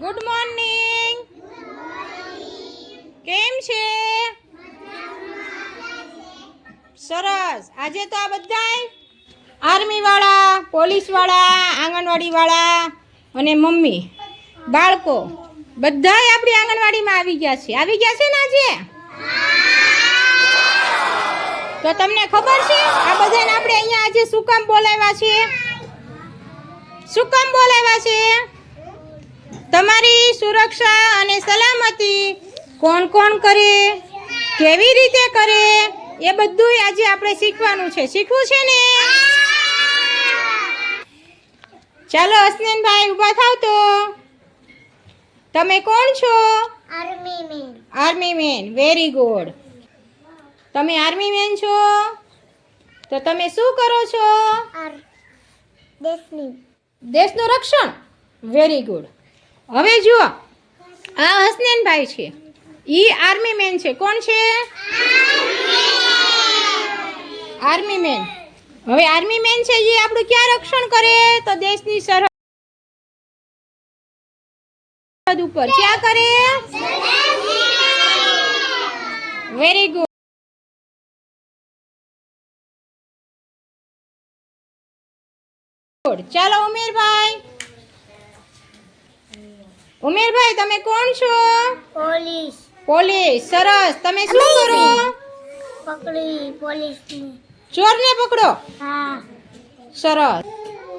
Good morning કેમ છે? સરસ. આજે તો આ બધાય આર્મી વાળા પોલીસવાળા, આંગણવાડી વાળા અને મમ્મી, બાળકો, બધાય આપણી આંગણવાડીમાં આવી ગયા છે. આવી ગયા છે ને આજે? તો તમને ખબર છે, આ બધાને આપણે અહીંયા આજે શું કામ બોલાવ્યા છે? શું કામ બોલાવ્યા છે? તમારી સુરક્ષા અને સલામતી કોણ કોણ કરે કેવી રીતે કરે એ બધું આજે આપણે શીખવાનું છે. શીખવું છે ને? ચાલો અસ્નેનભાઈ ઊભા થાવ તો. તમે કોણ છો? Army man army man very good તમે આર્મી મેન છો? તો તમે શું કરો છો? દેશનું દેશનું રક્ષણ. વેરી ગુડ હવે જુઓ. આ હસનેનભાઈ છે. ઈ આર્મી મેન છે. કોણ છે? આર્મી મેન હવે આર્મી મેન છે એ આપણું ક્યાં રક્ષણ કરે? તો દેશની સરહદ ઉપર. ક્યાં કરે? વેરી ગુડ ચાલો ઉમેરભાઈ. ઉમેરભાઈ તમે કોણ છો? પોલીસ. પોલીસ સરસ. તમે શું કરો? પકડી પોલીસ ચોરને પકડો. હા. સરસ.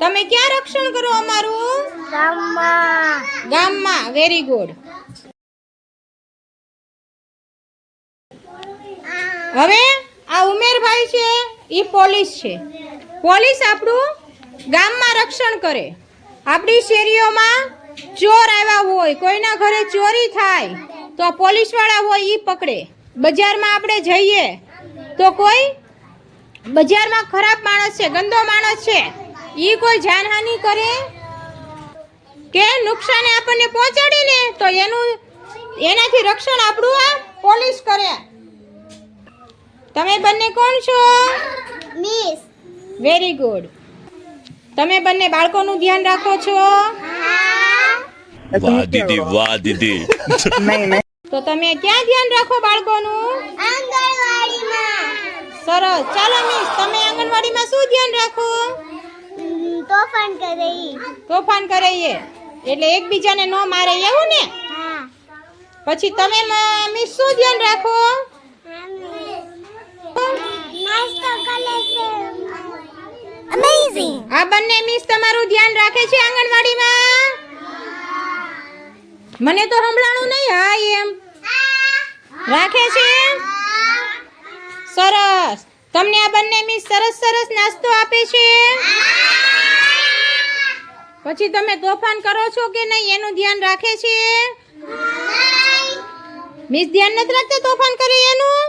તમે ક્યાં રક્ષણ કરો અમારું? ગામમાં. ગામમાં. વેરી ગુડ હવે આ ઉમેરભાઈ છે એ પોલીસ છે. પોલીસ આપણું ગામમાં રક્ષણ કરે. આપણી શેરીઓમાં હોય કોઈના ઘરે ચોરી થાય તો પોલીસવાળા હોય એ પકડે. બજારમાં આપણે જઈએ તો કોઈ બજારમાં ખરાબ માણસ છે ગંદો માણસ છે એ કોઈ જાનહાનિ કરે કે નુકસાન આપણને પહોંચાડી ને તો એનું એનાથી રક્ષણ આપણું આ પોલીસ કરે. તમે બંને કોણ છો? મિસ. Very good. તમે બંને બાળકોનું ધ્યાન રાખો છો? વાહ દીદી વાહ દીદી તો તમે ક્યાં ધ્યાન રાખો બાળકોનું? આંગણવાડીમાં. સરસ. ચાલો મિસ તમે આંગણવાડીમાં શું ધ્યાન રાખો? તોફાન કરે તોફાન કરે એટલે એકબીજાને ન મારે એવું ને? પછી તમે મિસ શું ધ્યાન રાખો? આ બંને મિસ તમારું ધ્યાન રાખે છે આંગણવાડીમાં? મને તો સંભળાણું નહીં. હા, એમ. રાખે છે સરસ. તમને આ બંને મિસ સરસ સરસ નાસ્તો આપે છે પછી તમે તોફાન કરો છો કે નહીં, એનું ધ્યાન રાખે છે મિસ ધ્યાન નથી રાખતા તોફાન કરે એનું?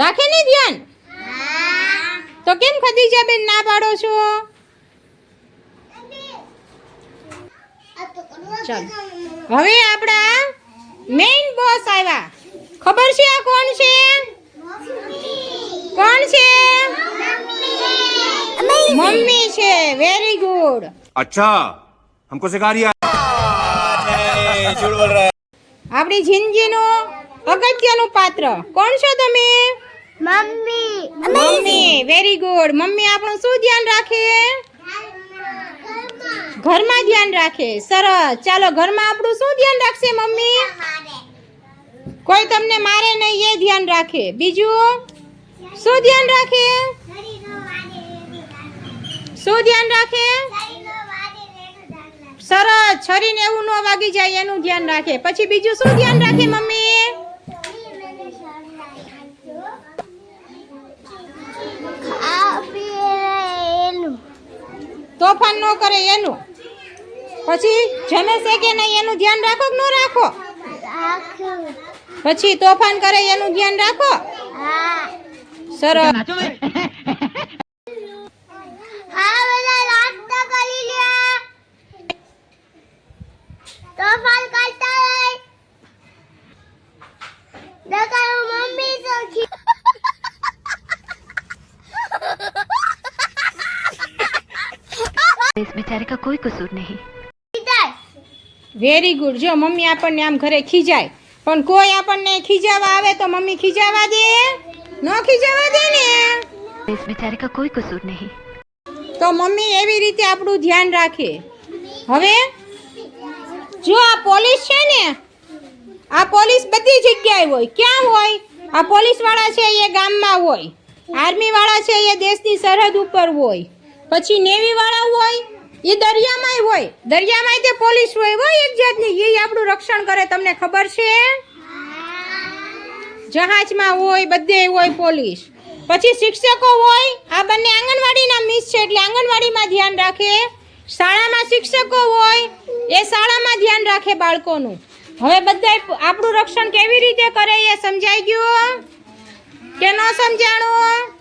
રાખે નહીં ધ્યાન? તો કેમ ખદીજા બેન ના પાડો છો? ચાલો. હવે આપણા મેઇન બોસ આવ્યા. ખબર છે આ કોણ છે? કોણ છે? મમ્મી છે. વેરી ગુડ અચ્છા હમકો સિખા આપણી જિંદગીનું અગત્યનું પાત્ર. કોણ છો તમે? Mummy. Mummy. Very good mummy આપણું શું ધ્યાન રાખે? ઘરમાં ધ્યાન રાખે. સરસ. ચાલો ઘરમાં આપણું શું ધ્યાન રાખશે મમ્મી? કોઈ તમને મારે નહીં એ ધ્યાન રાખે. બીજું? શું ધ્યાન રાખે? શું ધ્યાન રાખે? સરસ. છરીને એવું ન વાગી જાય એનું ધ્યાન રાખે. પછી બીજું શું ધ્યાન રાખે મમ્મી? તોફાન ન કરે એનું. પછી જમે છે કે નહીં એનું ધ્યાન રાખો કે ન રાખો પછી તોફાન કરે એનું ધ્યાન રાખો સરસ હા બધા નાસ્તો કરી લ્યા તોફાન કરતા હોય નકર હું મમ્મી તો ખી- इस बेचारे का कोई कसूर नहीं ખીજાય. વેરી ગુડ જો મમ્મી આપણને આમ ઘરે ખીજાય પણ કોઈ આપણને ખીજાવા આવે તો મમ્મી ખીજાવા દે ન ખીજાવા દે ને इस बेचारे का कोई कसूर नहीं તો મમ્મી એવી રીતે આપણું ધ્યાન રાખે હવે જો આ પોલીસ છે ને આ પોલીસ બધી જગ્યાએ હોય ક્યાં હોય આ પોલીસ વાળા છે એ ગામમાં હોય આર્મી વાળા છે એ દેશની સરહદ ઉપર હોય પછી નેવી વાળા હોય એ દરિયામાંય હોય. દરિયામાંય તે પોલીસ હોય હોય એક જાતની. એ આપણું રક્ષણ કરે, તમને ખબર છે? જહાજમાં હોય, બધે હોય પોલીસ. પછી શિક્ષકો હોય, આ બંને આંગણવાડીના મિસ છે, એટલે આંગણવાડીમાં ધ્યાન રાખે. શાળામાં શિક્ષકો હોય, એ શાળામાં ધ્યાન રાખે બાળકોનું. હવે બધાય આપણું રક્ષણ કેવી રીતે કરે એ સમજાઈ ગયું? કે ન સમજાણું?